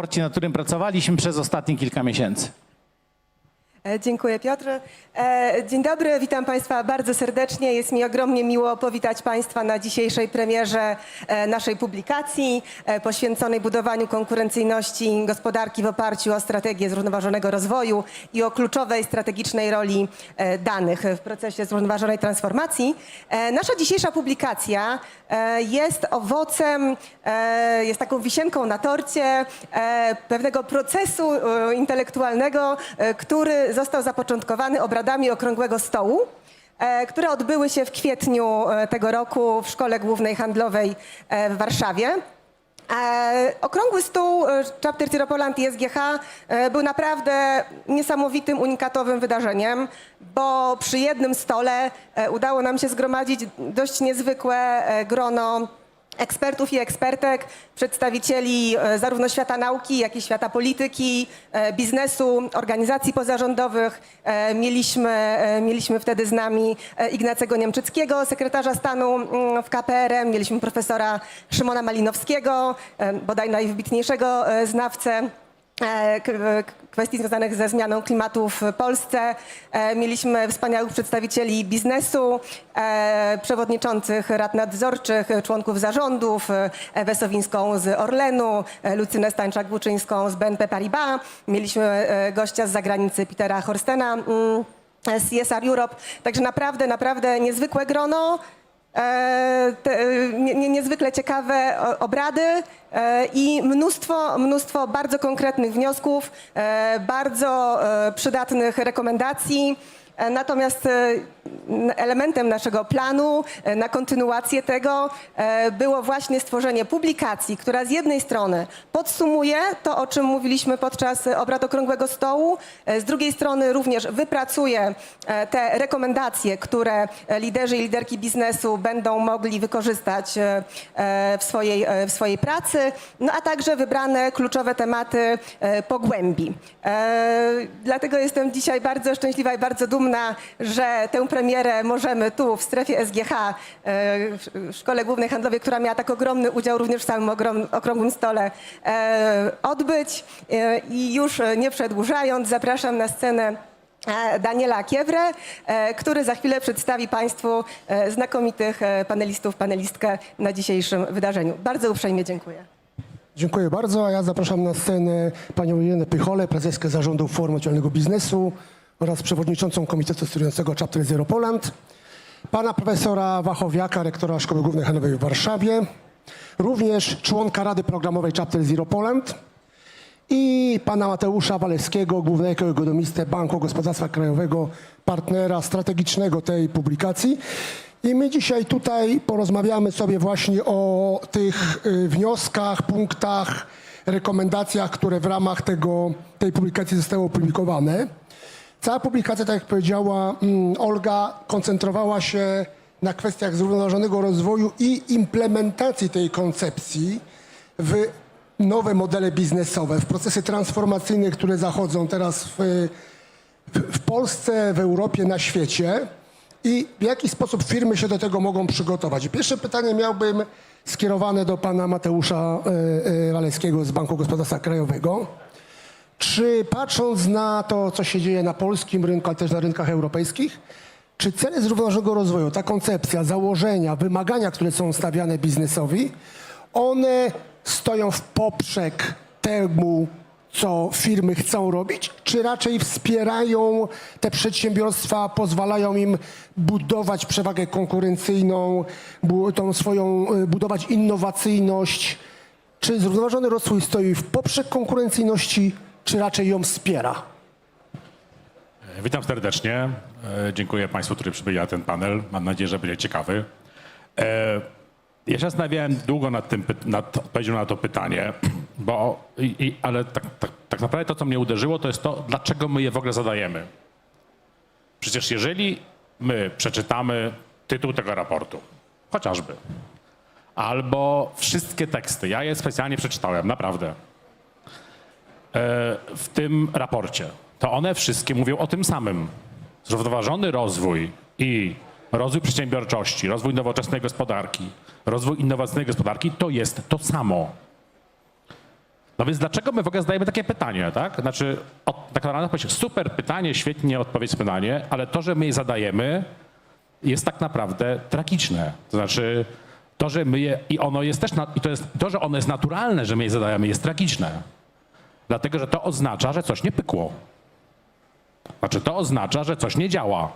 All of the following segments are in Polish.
raporcie, nad którym pracowaliśmy przez ostatnie kilka miesięcy. E, Dziękuję Piotr. E, Dzień dobry, witam Państwa bardzo serdecznie. Jest mi ogromnie miło powitać Państwa na dzisiejszej premierze e, naszej publikacji poświęconej budowaniu konkurencyjności gospodarki w oparciu o strategię zrównoważonego rozwoju i o kluczowej strategicznej roli danych w procesie zrównoważonej transformacji. Nasza dzisiejsza publikacja jest owocem, jest taką wisienką na torcie pewnego procesu intelektualnego, który został zapoczątkowany obradami Okrągłego Stołu, e, które odbyły się w kwietniu e, tego roku w Szkole Głównej Handlowej e, w Warszawie. Okrągły stół Chapter Zero Poland i SGH był naprawdę niesamowitym, unikatowym wydarzeniem, bo przy jednym stole udało nam się zgromadzić dość niezwykłe grono ekspertów i ekspertek, przedstawicieli e, zarówno świata nauki, jak i świata polityki, e, biznesu, organizacji pozarządowych. E, Mieliśmy, mieliśmy wtedy z nami Ignacego Niemczyckiego, sekretarza stanu mm, w KPRM, mieliśmy profesora Szymona Malinowskiego, bodaj najwybitniejszego znawcę kwestii związanych ze zmianą klimatu w Polsce. E, Mieliśmy wspaniałych przedstawicieli biznesu, e, przewodniczących rad nadzorczych, e, członków zarządów, e, Ewę Sowińską z Orlenu, e, Lucynę Stańczak-Włóczyńską z BNP Paribas. Mieliśmy e, gościa z zagranicy Petera Horstena mm, z CSR Europe. Także naprawdę, naprawdę niezwykłe grono. E, te, e, nie, nie, niezwykle ciekawe o- obrady e, i mnóstwo, mnóstwo bardzo konkretnych wniosków, e, bardzo e, przydatnych rekomendacji. E, Natomiast e, elementem naszego planu e, na kontynuację tego e, było właśnie stworzenie publikacji, która z jednej strony podsumuje to, o czym mówiliśmy podczas obrad Okrągłego Stołu, e, z drugiej strony również wypracuje te rekomendacje, które liderzy i liderki biznesu będą mogli wykorzystać w swojej, w swojej pracy, no a także wybrane kluczowe tematy pogłębi. Dlatego jestem dzisiaj bardzo szczęśliwa i bardzo dumna, że tę premierę możemy tu w strefie SGH, e, w Szkole Głównej Handlowej, która miała tak ogromny udział również w ogrom, okrągłym stole, e, odbyć. E, I już nie przedłużając, zapraszam na scenę Daniela Kiewrę, e, który za chwilę przedstawi Państwu znakomitych panelistów, panelistkę na dzisiejszym wydarzeniu. Bardzo uprzejmie dziękuję. Dziękuję bardzo, a ja zapraszam na scenę panią Jelenę Pycholę, prezeskę zarządu Forum Naczelnego Biznesu oraz przewodniczącą Komitetu Sterującego Chapter Zero Poland, pana profesora Wachowiaka, rektora Szkoły Głównej Handlowej w Warszawie, również członka Rady Programowej Chapter Zero Poland i pana Mateusza Walewskiego, głównego ekonomistę Banku Gospodarstwa Krajowego, partnera strategicznego tej publikacji. I my dzisiaj tutaj porozmawiamy sobie właśnie o tych y, wnioskach, punktach, rekomendacjach, które w ramach tego, tej publikacji zostały opublikowane. Cała publikacja, tak jak powiedziała mm, Olga, koncentrowała się na kwestiach zrównoważonego rozwoju i implementacji tej koncepcji w nowe modele biznesowe, w procesy transformacyjne, które zachodzą teraz w, w, Polsce, w Europie, na świecie i w jaki sposób firmy się do tego mogą przygotować. Pierwsze pytanie miałbym skierowane do pana Mateusza e, e, Walewskiego z Banku Gospodarstwa Krajowego. Czy patrząc na to, co się dzieje na polskim rynku, ale też na rynkach europejskich, czy cele zrównoważonego rozwoju, ta koncepcja, założenia, wymagania, które są stawiane biznesowi, one stoją w poprzek temu, co firmy chcą robić, czy raczej wspierają te przedsiębiorstwa, pozwalają im budować przewagę konkurencyjną, tą swoją, y, budować innowacyjność, czy zrównoważony rozwój stoi w poprzek konkurencyjności, czy raczej ją wspiera? Witam serdecznie. E, Dziękuję Państwu, którzy przybyli na ten panel. Mam nadzieję, że będzie ciekawy. E, Ja się zastanawiałem długo nad, tym, nad odpowiedzią na to pytanie, bo, i, i, ale tak, tak, tak naprawdę to, co mnie uderzyło, to jest to, dlaczego my je w ogóle zadajemy. Przecież jeżeli my przeczytamy tytuł tego raportu, chociażby, albo wszystkie teksty, ja je specjalnie przeczytałem, naprawdę, e, w tym raporcie, to one wszystkie mówią o tym samym. Zrównoważony rozwój i rozwój przedsiębiorczości, rozwój nowoczesnej gospodarki, rozwój innowacyjnej gospodarki to jest to samo. No więc dlaczego my w ogóle zadajemy takie pytanie, tak? Znaczy, od, tak naprawdę super pytanie, świetnie odpowiedź pytanie, ale to, że my je zadajemy, jest tak naprawdę tragiczne. To znaczy, to, że my je, i ono jest też, i to jest, to, że ono jest naturalne, że my je zadajemy, jest tragiczne. Dlatego, że to oznacza, że coś nie pykło. Znaczy, to oznacza, że coś nie działa.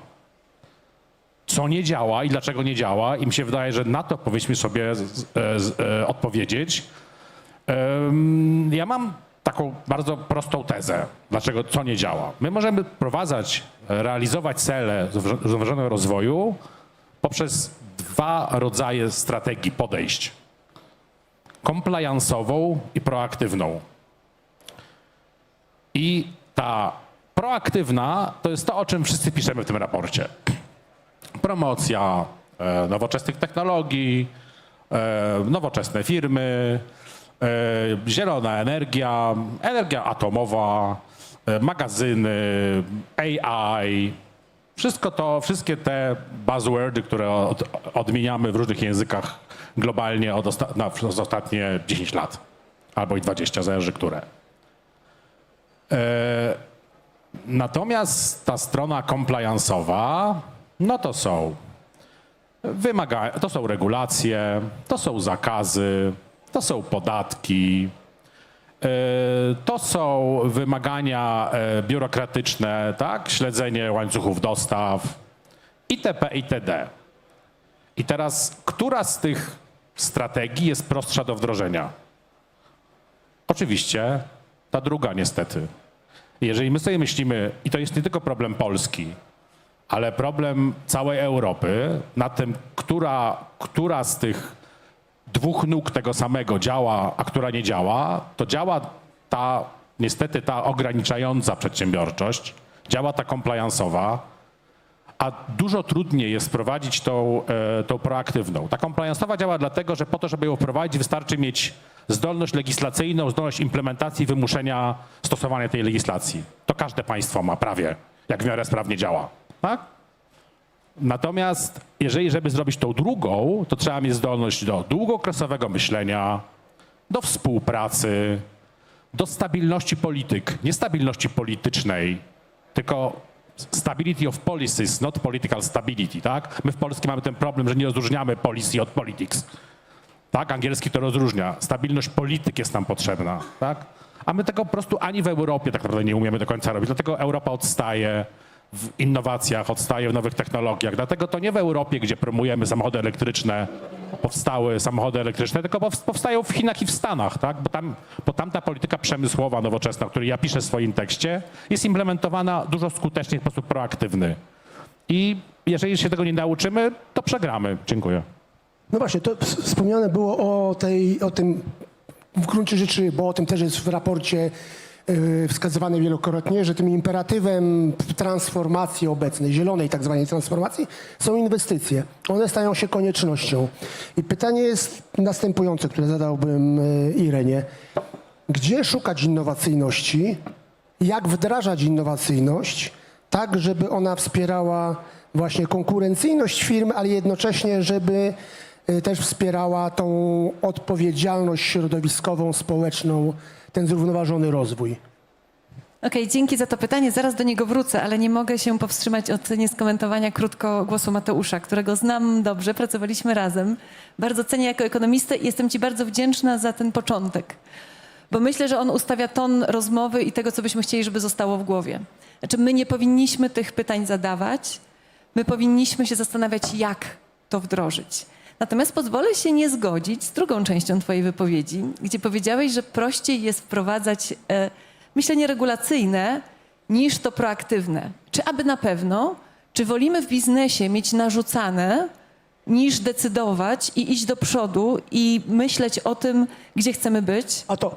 Co nie działa i dlaczego nie działa, i mi się wydaje, że na to powinniśmy sobie z, z, z, e, odpowiedzieć. Ja mam taką bardzo prostą tezę, dlaczego co nie działa. My możemy wprowadzać, realizować cele zrównoważonego rozwoju poprzez dwa rodzaje strategii podejść. Compliance'ową i proaktywną. I ta proaktywna to jest to, o czym wszyscy piszemy w tym raporcie. Promocja e, nowoczesnych technologii, e, nowoczesne firmy, e, zielona energia, energia atomowa, magazyny, AI. Wszystko to, wszystkie te buzzwordy, które od, odmieniamy w różnych językach globalnie od osta- na, przez ostatnie 10 lat. Albo i 20, zależy które. Natomiast ta strona compliance'owa, no to są wymaga, to są regulacje, to są zakazy, to są podatki, e, to są wymagania e, biurokratyczne, tak? Śledzenie łańcuchów dostaw itp. itd. I teraz, która z tych strategii jest prostsza do wdrożenia? Oczywiście ta druga niestety. Jeżeli my sobie myślimy, i to jest nie tylko problem Polski, ale problem całej Europy, na tym, która, która z tych dwóch nóg tego samego działa, a która nie działa, to działa ta, niestety ta ograniczająca przedsiębiorczość, działa ta compliance'owa, a dużo trudniej jest wprowadzić tą, e, tą proaktywną. Ta compliance'owa działa dlatego, że po to, żeby ją wprowadzić, wystarczy mieć zdolność legislacyjną, zdolność implementacji, wymuszenia stosowania tej legislacji. To każde państwo ma prawie, jak w miarę sprawnie działa. Tak? Natomiast jeżeli, żeby zrobić tą drugą, to trzeba mieć zdolność do długookresowego myślenia, do współpracy, do stabilności polityk, nie stabilności politycznej, tylko stability of policies, not political stability, tak? My w Polsce mamy ten problem, że nie rozróżniamy policy od politics. Tak, angielski to rozróżnia. Stabilność polityk jest nam potrzebna, tak? A my tego po prostu ani w Europie tak naprawdę nie umiemy do końca robić. Dlatego Europa odstaje w innowacjach, odstaje w nowych technologiach. Dlatego to nie w Europie, gdzie promujemy samochody elektryczne, powstały samochody elektryczne, tylko pow- powstają w Chinach i w Stanach, tak? Bo tam, bo tam ta polityka przemysłowa nowoczesna, o której ja piszę w swoim tekście, jest implementowana dużo skuteczniej w sposób proaktywny. I jeżeli się tego nie nauczymy, to przegramy. Dziękuję. No właśnie, to ws- wspomniane było o, tej, o tym w gruncie rzeczy, bo o tym też jest w raporcie wskazywane wielokrotnie, że tym imperatywem transformacji obecnej, zielonej tak zwanej transformacji, są inwestycje. One stają się koniecznością. I pytanie jest następujące, które zadałbym yy, Irenie. Gdzie szukać innowacyjności? Jak wdrażać innowacyjność, tak żeby ona wspierała właśnie konkurencyjność firm, ale jednocześnie, żeby y, też wspierała tą odpowiedzialność środowiskową, społeczną, ten zrównoważony rozwój. Okej, dzięki za to pytanie. Zaraz do niego wrócę, ale nie mogę się powstrzymać od nieskomentowania krótko głosu Mateusza, którego znam dobrze, pracowaliśmy razem. Bardzo cenię jako ekonomistę i jestem Ci bardzo wdzięczna za ten początek, bo myślę, że on ustawia ton rozmowy i tego, co byśmy chcieli, żeby zostało w głowie. Znaczy, my nie powinniśmy tych pytań zadawać, my powinniśmy się zastanawiać, jak to wdrożyć. Natomiast pozwolę się nie zgodzić z drugą częścią Twojej wypowiedzi, gdzie powiedziałeś, że prościej jest wprowadzać e, myślenie regulacyjne niż to proaktywne. Czy aby na pewno, czy wolimy w biznesie mieć narzucane, niż decydować i iść do przodu i myśleć o tym, gdzie chcemy być? A to,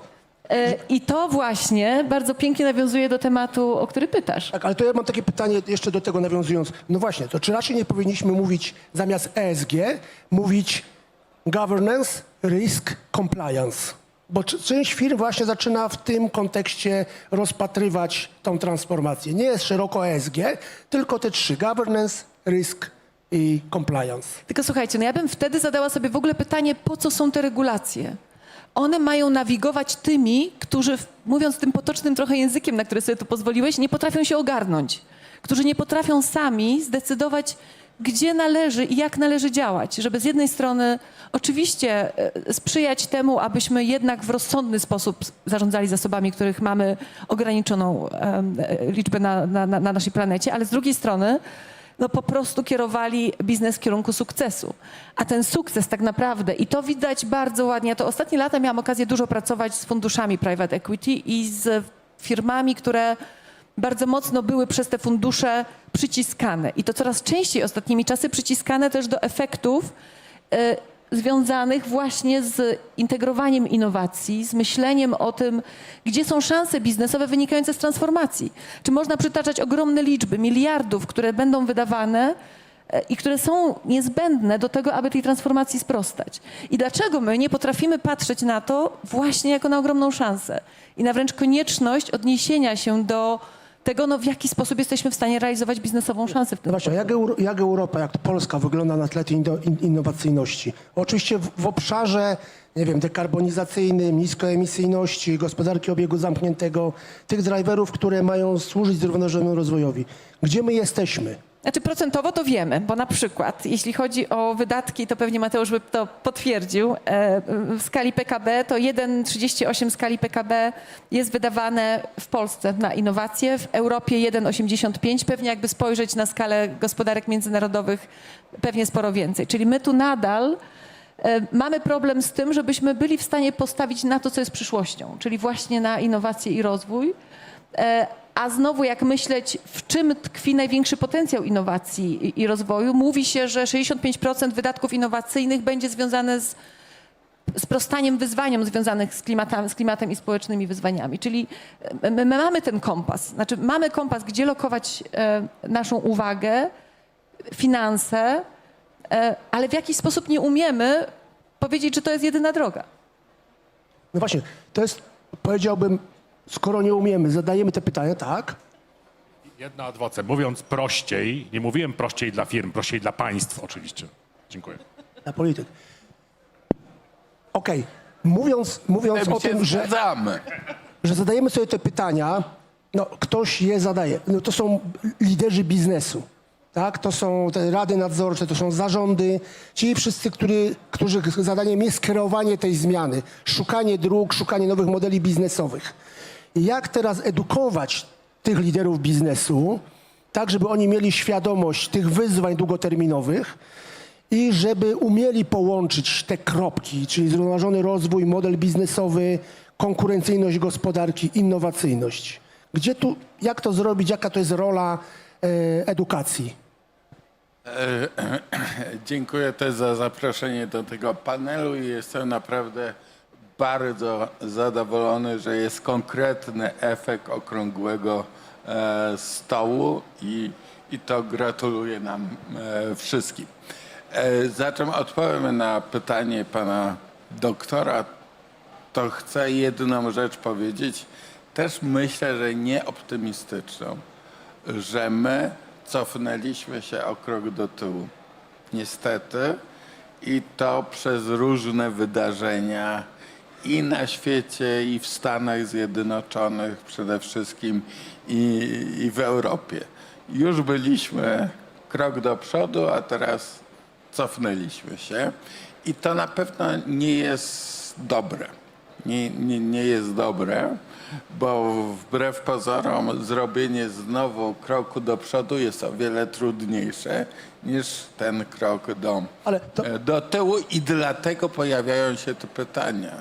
I to właśnie bardzo pięknie nawiązuje do tematu, o który pytasz. tak, ale to ja mam takie pytanie jeszcze do tego nawiązując. No właśnie, to czy raczej nie powinniśmy mówić zamiast ESG, mówić governance, risk, compliance? Bo część firm właśnie zaczyna w tym kontekście rozpatrywać tą transformację. Nie jest szeroko ESG, tylko te trzy: governance, risk i compliance. Tylko słuchajcie, no ja bym wtedy zadała sobie w ogóle pytanie, po co są te regulacje? One mają nawigować tymi, którzy, mówiąc tym potocznym trochę językiem, na który sobie tu pozwoliłeś, nie potrafią się ogarnąć. Którzy nie potrafią sami zdecydować, gdzie należy i jak należy działać. Żeby z jednej strony oczywiście e, sprzyjać temu, abyśmy jednak w rozsądny sposób zarządzali zasobami, których mamy ograniczoną e, liczbę na, na na naszej planecie, ale z drugiej strony no po prostu kierowali biznes w kierunku sukcesu. A ten sukces tak naprawdę, i to widać bardzo ładnie, to ostatnie lata miałam okazję dużo pracować z funduszami private equity i z firmami, które bardzo mocno były przez te fundusze przyciskane. I to coraz częściej ostatnimi czasy przyciskane też do efektów e, związanych właśnie z integrowaniem innowacji, z myśleniem o tym, gdzie są szanse biznesowe wynikające z transformacji. Czy można przytaczać ogromne liczby, miliardów, które będą wydawane e, i które są niezbędne do tego, aby tej transformacji sprostać. I dlaczego my nie potrafimy patrzeć na to właśnie jako na ogromną szansę i na wręcz konieczność odniesienia się do tego, no, w jaki sposób jesteśmy w stanie realizować biznesową szansę w tym właśnie, jak, Euro, jak Europa, jak Polska wygląda na tle tej inno- in, innowacyjności? Oczywiście w, w obszarze, nie wiem, dekarbonizacyjnym, niskoemisyjności, gospodarki obiegu zamkniętego, tych driverów, które mają służyć zrównoważonemu rozwojowi. Gdzie my jesteśmy? Znaczy procentowo to wiemy, bo na przykład jeśli chodzi o wydatki, to pewnie Mateusz by to potwierdził, e, w skali PKB to 1,38 skali PKB jest wydawane w Polsce na innowacje, w Europie 1,85, pewnie jakby spojrzeć na skalę gospodarek międzynarodowych, pewnie sporo więcej. Czyli my tu nadal e, mamy problem z tym, żebyśmy byli w stanie postawić na to, co jest przyszłością, czyli właśnie na innowacje i rozwój. A znowu, jak myśleć, w czym tkwi największy potencjał innowacji i- i rozwoju, mówi się, że 65% wydatków innowacyjnych będzie związane z sprostaniem wyzwaniom związanych z klimatem, z klimatem i społecznymi wyzwaniami. Czyli e, my, my mamy ten kompas. Znaczy, mamy kompas, gdzie lokować e, naszą uwagę, finanse, e, ale w jakiś sposób nie umiemy powiedzieć, że to jest jedyna droga. No właśnie, to jest, powiedziałbym, skoro nie umiemy, zadajemy te pytania, tak? Jedna adwoce. Mówiąc prościej, nie mówiłem prościej dla firm, prościej dla państw oczywiście. Dziękuję. Na polityk. Okej, mówiąc, mówiąc o tym, że... zgadzamy. że zadajemy sobie te pytania, no ktoś je zadaje. No, to są liderzy biznesu. Tak? To są te rady nadzorcze, to są zarządy, ci wszyscy, który, których zadaniem jest kierowanie tej zmiany, szukanie dróg, szukanie nowych modeli biznesowych. Jak teraz edukować tych liderów biznesu, tak żeby oni mieli świadomość tych wyzwań długoterminowych i żeby umieli połączyć te kropki, czyli zrównoważony rozwój, model biznesowy, konkurencyjność gospodarki, innowacyjność. Gdzie tu, jak to zrobić, jaka to jest rola e, edukacji? Dziękuję też za zaproszenie do tego panelu i jestem naprawdę bardzo zadowolony, że jest konkretny efekt okrągłego e, stołu i, i to gratuluję nam e, wszystkim. E, zatem odpowiem na pytanie pana doktora. To chcę jedną rzecz powiedzieć. Też myślę, że nieoptymistyczną, że my cofnęliśmy się o krok do tyłu. Niestety. I to przez różne wydarzenia i na świecie, i w Stanach Zjednoczonych przede wszystkim, i, i w Europie. Już byliśmy krok do przodu, a teraz cofnęliśmy się. I to na pewno nie jest dobre. Nie, nie, nie jest dobre, bo wbrew pozorom zrobienie znowu kroku do przodu jest o wiele trudniejsze niż ten krok do, to- e, do tyłu i dlatego pojawiają się te pytania,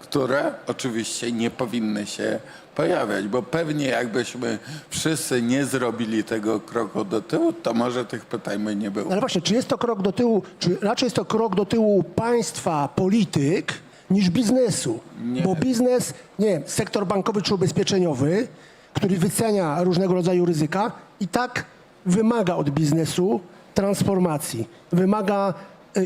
które oczywiście nie powinny się pojawiać, bo pewnie jakbyśmy wszyscy nie zrobili tego kroku do tyłu, to może tych pytań by nie było. No Ale właśnie, czy jest to krok do tyłu, czy raczej jest to krok do tyłu państwa, polityk, niż biznesu? Nie. Bo biznes, nie wiem, sektor bankowy czy ubezpieczeniowy, który wycenia różnego rodzaju ryzyka, i tak wymaga od biznesu transformacji, wymaga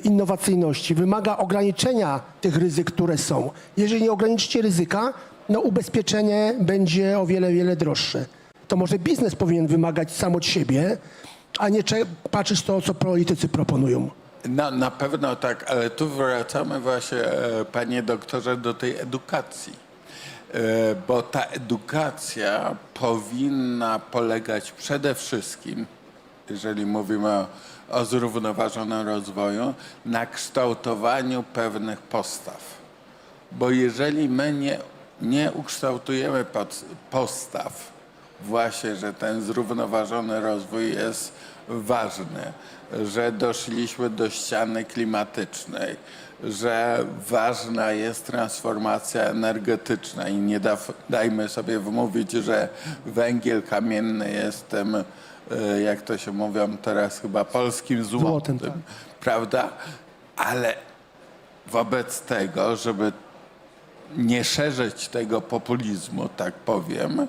innowacyjności, wymaga ograniczenia tych ryzyk, które są. Jeżeli nie ograniczycie ryzyka, no ubezpieczenie będzie o wiele, wiele droższe. To może biznes powinien wymagać sam od siebie, a nie patrzeć to, co politycy proponują. No, na pewno tak, ale tu wracamy właśnie, e, panie doktorze, do tej edukacji. E, Bo ta edukacja powinna polegać przede wszystkim, jeżeli mówimy o, o zrównoważonym rozwoju, na kształtowaniu pewnych postaw. Bo jeżeli my nie, nie ukształtujemy pod, postaw, właśnie, że ten zrównoważony rozwój jest ważny, że doszliśmy do ściany klimatycznej, że ważna jest transformacja energetyczna i nie da, dajmy sobie wmówić, że węgiel kamienny jest tym, e, jak to się mówią teraz chyba, polskim złotem, Złotem, tak. prawda? Ale wobec tego, żeby nie szerzyć tego populizmu, tak powiem,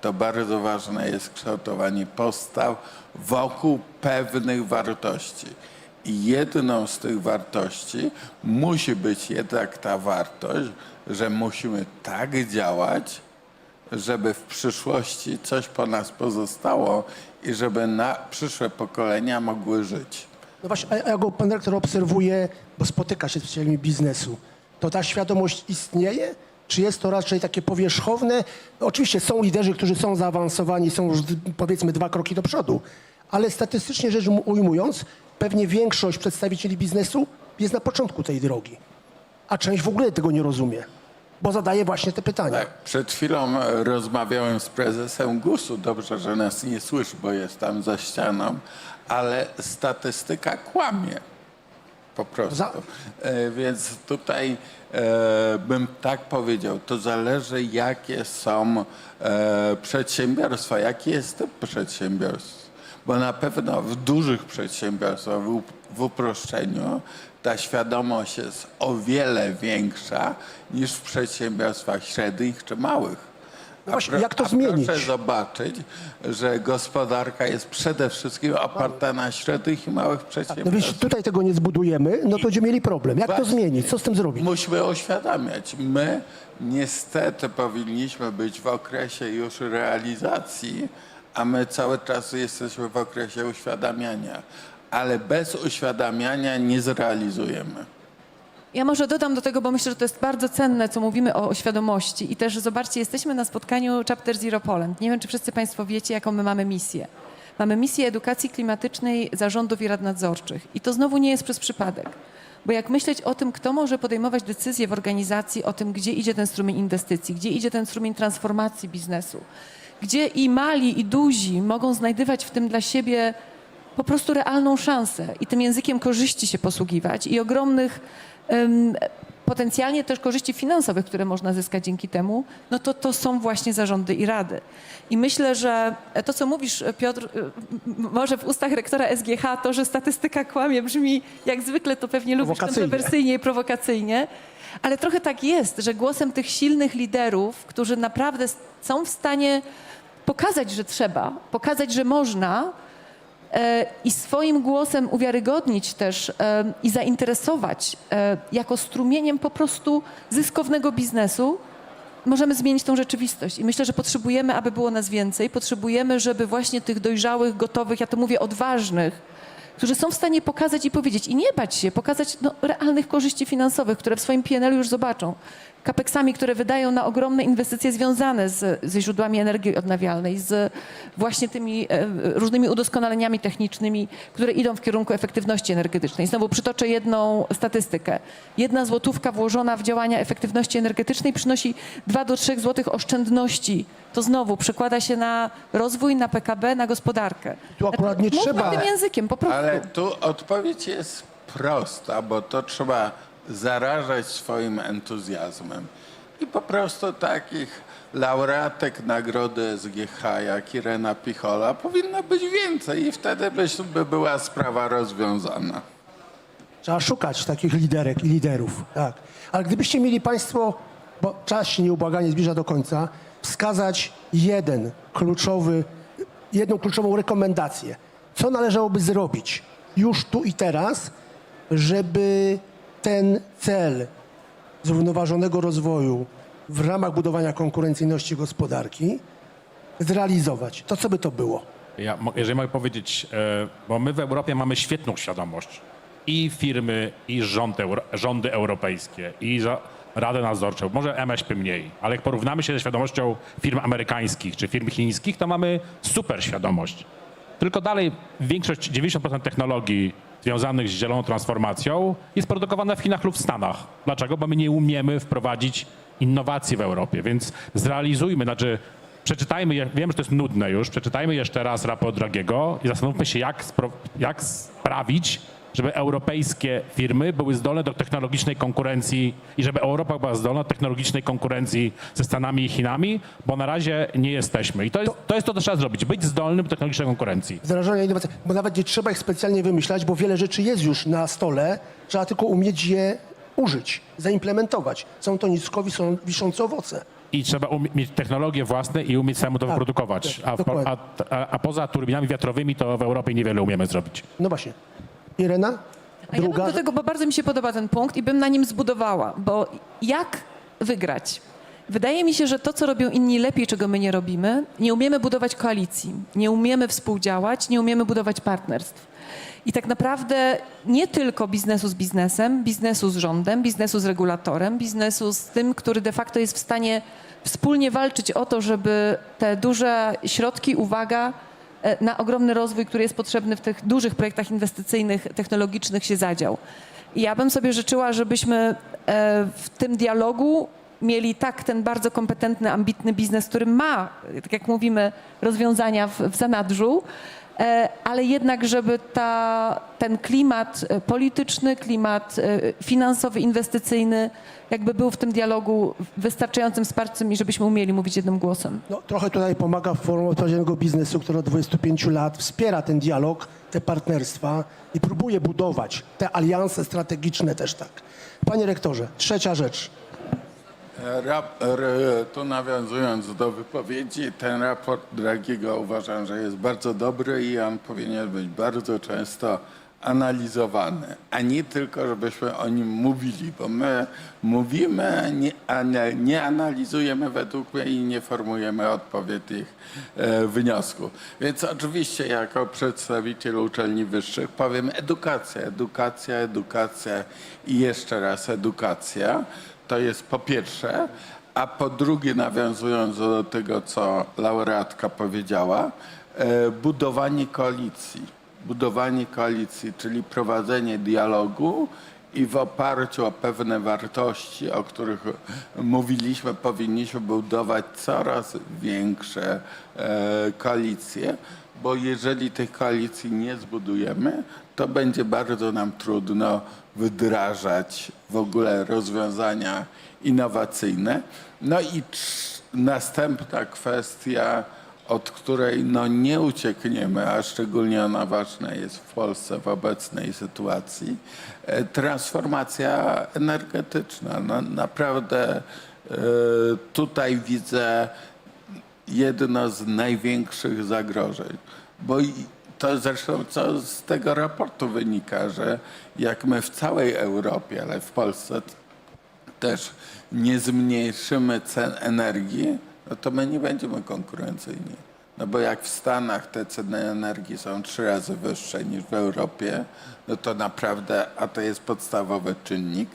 to bardzo ważne jest kształtowanie postaw wokół pewnych wartości. I jedną z tych wartości musi być jednak ta wartość, że musimy tak działać, żeby w przyszłości coś po nas pozostało i żeby na przyszłe pokolenia mogły żyć. No właśnie, a jak pan dyrektor obserwuje, bo spotyka się z przedstawicielami biznesu, to ta świadomość istnieje? Czy jest to raczej takie powierzchowne? Oczywiście są liderzy, którzy są zaawansowani, są już powiedzmy dwa kroki do przodu, ale statystycznie rzecz ujmując, pewnie większość przedstawicieli biznesu jest na początku tej drogi, a część w ogóle tego nie rozumie, bo zadaje właśnie te pytania. Tak, przed chwilą e, rozmawiałem z prezesem GUS-u. Dobrze, że nas nie słyszy, bo jest tam za ścianą, ale statystyka kłamie. Po prostu. Za- E, Więc tutaj e, bym tak powiedział, to zależy jakie są e, przedsiębiorstwa, jaki jest typ przedsiębiorstw. Bo na pewno w dużych przedsiębiorstwach, w, up- w uproszczeniu, ta świadomość jest o wiele większa niż w przedsiębiorstwach średnich czy małych. No właśnie, pro- jak to zmienić? Proszę zobaczyć, że gospodarka jest przede wszystkim oparta na średnich i małych No przedsiębiorstwach. jeśli tutaj tego nie zbudujemy, no to będziemy mieli problem. Jak to Właśnie. zmienić? Co z tym zrobić? Musimy oświadamiać. My niestety powinniśmy być w okresie już realizacji, a my cały czas jesteśmy w okresie uświadamiania. Ale bez uświadamiania nie zrealizujemy. Ja może dodam do tego, bo myślę, że to jest bardzo cenne, co mówimy o, świadomości. I też zobaczcie, jesteśmy na spotkaniu Chapter Zero Poland. Nie wiem, czy wszyscy Państwo wiecie, jaką my mamy misję. Mamy misję edukacji klimatycznej zarządów i rad nadzorczych. I to znowu nie jest przez przypadek. Bo jak myśleć o tym, kto może podejmować decyzje w organizacji, o tym, gdzie idzie ten strumień inwestycji, gdzie idzie ten strumień transformacji biznesu, gdzie i mali, i duzi mogą znajdywać w tym dla siebie po prostu realną szansę i tym językiem korzyści się posługiwać i ogromnych potencjalnie też korzyści finansowych, które można zyskać dzięki temu, no to to są właśnie zarządy i rady. I myślę, że to, co mówisz, Piotr, y, może w ustach rektora SGH, to, że statystyka kłamie, brzmi jak zwykle, to pewnie lubisz kontrowersyjnie i prowokacyjnie, ale trochę tak jest, że głosem tych silnych liderów, którzy naprawdę są w stanie pokazać, że trzeba, pokazać, że można, i swoim głosem uwiarygodnić też e, i zainteresować e, jako strumieniem po prostu zyskownego biznesu, możemy zmienić tą rzeczywistość. I myślę, że potrzebujemy, aby było nas więcej. Potrzebujemy, żeby właśnie tych dojrzałych, gotowych, ja to mówię odważnych, którzy są w stanie pokazać i powiedzieć i nie bać się, pokazać no, realnych korzyści finansowych, które w swoim PNL już zobaczą. Kapeksami, które wydają na ogromne inwestycje związane z, ze źródłami energii odnawialnej, z właśnie tymi e, różnymi udoskonaleniami technicznymi, które idą w kierunku efektywności energetycznej. Znowu przytoczę jedną statystykę. Jedna złotówka włożona w działania efektywności energetycznej przynosi 2 do 3 złotych oszczędności. To znowu przekłada się na rozwój, na PKB, na gospodarkę. Tu akurat nie Mówmy trzeba. tym językiem, po prostu. Ale tu odpowiedź jest prosta, bo to trzeba zarażać swoim entuzjazmem. I po prostu takich laureatek nagrody SGH jak Irena Pichola powinno być więcej i wtedy byś- by była sprawa rozwiązana. Trzeba szukać takich liderek i liderów. Tak. Ale gdybyście mieli Państwo, bo czas się nieubłaganie zbliża do końca, wskazać jeden kluczowy, jedną kluczową rekomendację, co należałoby zrobić już tu i teraz, żeby ten cel zrównoważonego rozwoju w ramach budowania konkurencyjności gospodarki zrealizować, to co by to było? Ja, jeżeli mogę powiedzieć, e, bo my w Europie mamy świetną świadomość i firmy, i rząd, rządy europejskie, i Radę Nadzorczą, może MŚP mniej, ale jak porównamy się ze świadomością firm amerykańskich czy firm chińskich, to mamy super świadomość. Tylko dalej większość, 90% technologii związanych z zieloną transformacją jest produkowana w Chinach lub w Stanach. Dlaczego? Bo my nie umiemy wprowadzić innowacji w Europie, więc zrealizujmy, znaczy przeczytajmy, wiem, że to jest nudne już, przeczytajmy jeszcze raz raport Dragiego i zastanówmy się, jak, spro, jak sprawić, żeby europejskie firmy były zdolne do technologicznej konkurencji i żeby Europa była zdolna do technologicznej konkurencji ze Stanami i Chinami, bo na razie nie jesteśmy. I to jest to, jest to co trzeba zrobić, być zdolnym do technologicznej konkurencji. Wdrażania innowacji, bo nawet nie trzeba ich specjalnie wymyślać, bo wiele rzeczy jest już na stole, trzeba tylko umieć je użyć, zaimplementować. Są to niskowi, są wiszące owoce. I trzeba mieć technologie własne i umieć samemu to Tak, wyprodukować. tak, A, a, a, a poza turbinami wiatrowymi to w Europie niewiele umiemy zrobić. No właśnie. Irena? A ja Druga? bym do tego, bo bardzo mi się podoba ten punkt i bym na nim zbudowała, bo jak wygrać? Wydaje mi się, że to, co robią inni lepiej, czego my nie robimy, nie umiemy budować koalicji, nie umiemy współdziałać, nie umiemy budować partnerstw. I tak naprawdę nie tylko biznesu z biznesem, biznesu z rządem, biznesu z regulatorem, biznesu z tym, który de facto jest w stanie wspólnie walczyć o to, żeby te duże środki, uwaga, na ogromny rozwój, który jest potrzebny w tych dużych projektach inwestycyjnych, technologicznych się zadział. I ja bym sobie życzyła, żebyśmy e, w tym dialogu mieli tak ten bardzo kompetentny, ambitny biznes, który ma, tak jak mówimy, rozwiązania w, w zanadrzu, e, ale jednak, żeby ta, ten klimat e, polityczny, klimat e, finansowy, inwestycyjny jakby był w tym dialogu wystarczającym wsparciem i żebyśmy umieli mówić jednym głosem. No, trochę tutaj pomaga Forum Odpowiedzialnego Biznesu, które od 25 lat wspiera ten dialog, te partnerstwa i próbuje budować te alianse strategiczne też tak. Panie rektorze, trzecia rzecz. Rap, tu nawiązując do wypowiedzi, ten raport Dragiego uważam, że jest bardzo dobry i on powinien być bardzo często analizowany, a nie tylko, żebyśmy o nim mówili, bo my mówimy, a nie, nie analizujemy według mnie i nie formujemy odpowiednich e, wniosków. Więc oczywiście jako przedstawiciel uczelni wyższych powiem edukacja, edukacja, edukacja i jeszcze raz edukacja. To jest po pierwsze, a po drugie, nawiązując do tego, co laureatka powiedziała, e, budowanie koalicji. Budowanie koalicji, czyli prowadzenie dialogu i w oparciu o pewne wartości, o których mówiliśmy, powinniśmy budować coraz większe e, koalicje, bo jeżeli tych koalicji nie zbudujemy, to będzie bardzo nam trudno wdrażać w ogóle rozwiązania innowacyjne. No i następna kwestia, od której no nie uciekniemy, a szczególnie ona ważna jest w Polsce w obecnej sytuacji, e, transformacja energetyczna. No, naprawdę e, tutaj widzę jedno z największych zagrożeń. Bo to zresztą co z tego raportu wynika, że jak my w całej Europie, ale w Polsce też nie zmniejszymy cen energii, no to my nie będziemy konkurencyjni. No bo jak w Stanach te ceny energii są trzy razy wyższe niż w Europie, no to naprawdę, a to jest podstawowy czynnik,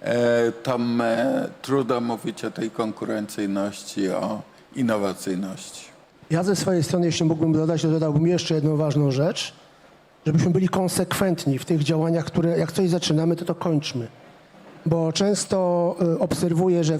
e, to my trudno mówić o tej konkurencyjności, o innowacyjności. Ja ze swojej strony, jeśli mógłbym dodać, to dodałbym jeszcze jedną ważną rzecz, żebyśmy byli konsekwentni w tych działaniach, które jak coś zaczynamy, to to kończmy. Bo często y, obserwuję, że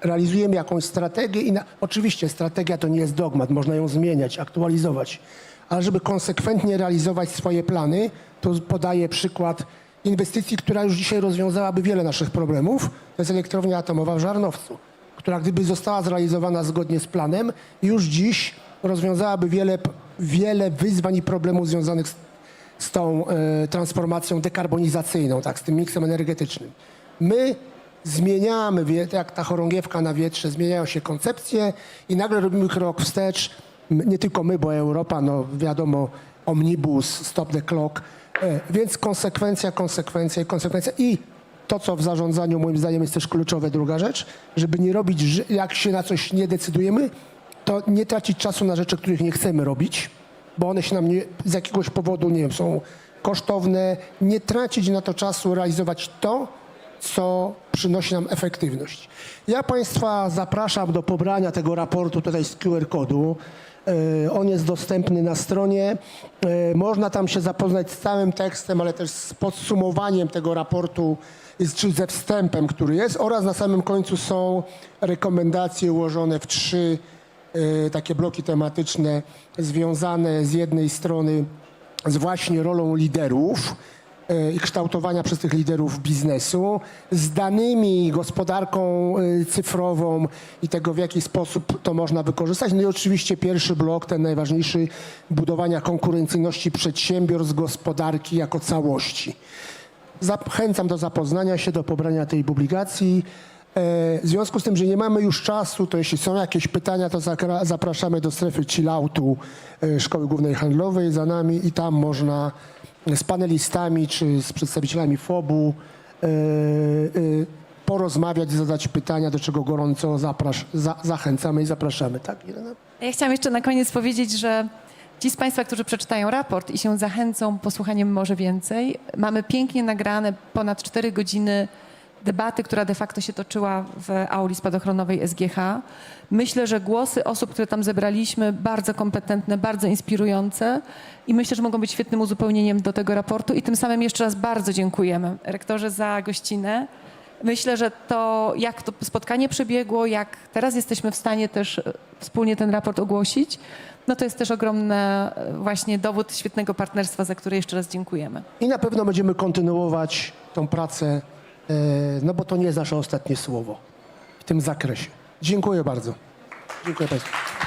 realizujemy jakąś strategię i na, oczywiście strategia to nie jest dogmat, można ją zmieniać, aktualizować, ale żeby konsekwentnie realizować swoje plany, to podaję przykład inwestycji, która już dzisiaj rozwiązałaby wiele naszych problemów, to jest elektrownia atomowa w Żarnowcu która gdyby została zrealizowana zgodnie z planem, już dziś rozwiązałaby wiele, wiele wyzwań i problemów związanych z, z tą e, transformacją dekarbonizacyjną, tak, z tym miksem energetycznym. My zmieniamy, wie- jak ta chorągiewka na wietrze, zmieniają się koncepcje i nagle robimy krok wstecz. Nie tylko my, bo Europa, no wiadomo, omnibus, stop the clock, e, więc konsekwencja, konsekwencja i konsekwencja i to, co w zarządzaniu moim zdaniem jest też kluczowe, druga rzecz, żeby nie robić, jak się na coś nie decydujemy, to nie tracić czasu na rzeczy, których nie chcemy robić, bo one się nam nie, z jakiegoś powodu, nie wiem, są kosztowne, nie tracić na to czasu, realizować to, co przynosi nam efektywność. Ja Państwa zapraszam do pobrania tego raportu tutaj z QR-kodu. E, On jest dostępny na stronie. E, Można tam się zapoznać z całym tekstem, ale też z podsumowaniem tego raportu, jest- czy ze wstępem, który jest. Oraz na samym końcu są rekomendacje ułożone w trzy e, takie bloki tematyczne, związane z jednej strony z właśnie rolą liderów e, i kształtowania przez tych liderów biznesu, z danymi, gospodarką e, cyfrową i tego, w jaki sposób to można wykorzystać. No i oczywiście pierwszy blok, ten najważniejszy, budowania konkurencyjności przedsiębiorstw, gospodarki jako całości. Zachęcam do zapoznania się, do pobrania tej publikacji. E, W związku z tym, że nie mamy już czasu, to jeśli są jakieś pytania, to zapraszamy do strefy chilloutu e, Szkoły Głównej Handlowej za nami i tam można z panelistami czy z przedstawicielami FOB-u e, porozmawiać, zadać pytania, do czego gorąco za- zachęcamy i zapraszamy. Tak, Irena? Ja chciałam jeszcze na koniec powiedzieć, że ci z Państwa, którzy przeczytają raport i się zachęcą posłuchaniem może więcej, mamy pięknie nagrane ponad 4 godziny debaty, która de facto się toczyła w auli spadochronowej SGH. Myślę, że głosy osób, które tam zebraliśmy, bardzo kompetentne, bardzo inspirujące i myślę, że mogą być świetnym uzupełnieniem do tego raportu i tym samym jeszcze raz bardzo dziękujemy rektorze za gościnę. Myślę, że to, jak to spotkanie przebiegło, jak teraz jesteśmy w stanie też e, wspólnie ten raport ogłosić, no to jest też ogromny e, właśnie dowód świetnego partnerstwa, za które jeszcze raz dziękujemy. I na pewno będziemy kontynuować tą pracę, e, no bo to nie jest nasze ostatnie słowo w tym zakresie. Dziękuję bardzo. Dziękuję Państwu.